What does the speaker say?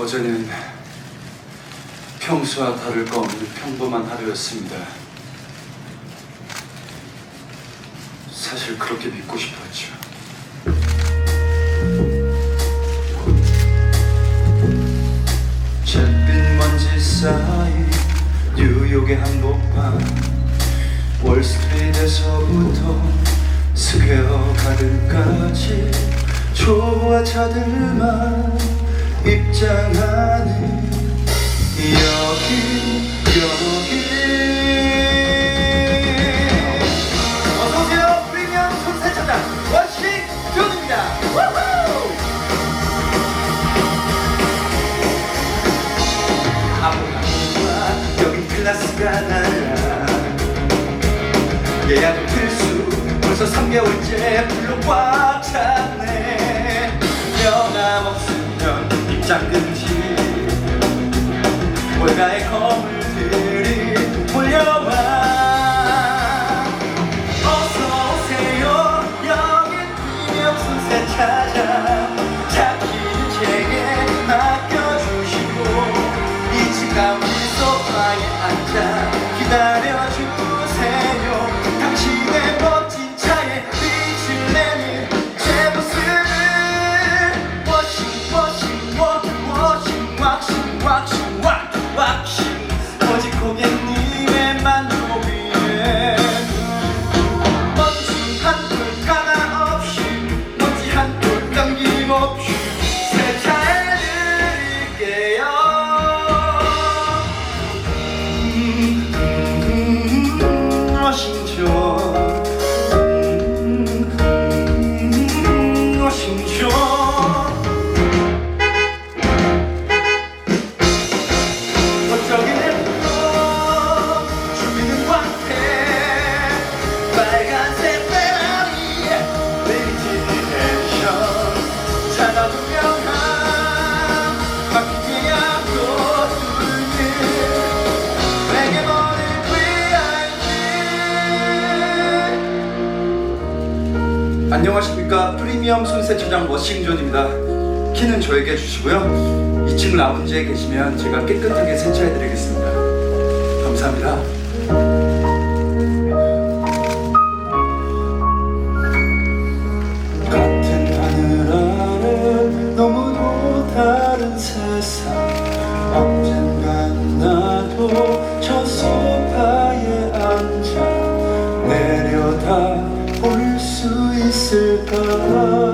어제는 평소와 다를 거 없는 평범한 하루였습니다. 사실 그렇게 믿고 싶었죠. 잿빛 먼지 사이 뉴욕의 한복판 월스트리트에서부터 스퀘어 가든까지 초보와 차들만 입장하는 여기 여기. 어서오세요. 프리미엄 아무나 여긴 벌써 3개월째 불러 꽉 찼네. 명함 없으 금지 월가의 거물들이 몰려와. 어서 오세요. 여긴 프리미엄 순세 찾아. 잡히는 제게 맡겨주시고. 이층 가운데 소파에 앉아 기다려주세요. 당신의 멋진 워싱 안녕하십니까? 프리미엄 손세차장 워싱존입니다. 키는 저에게 주시고요. 2층 라운지에 계시면 제가 깨끗하게 세차해드리겠습니다. 감사합니다 앉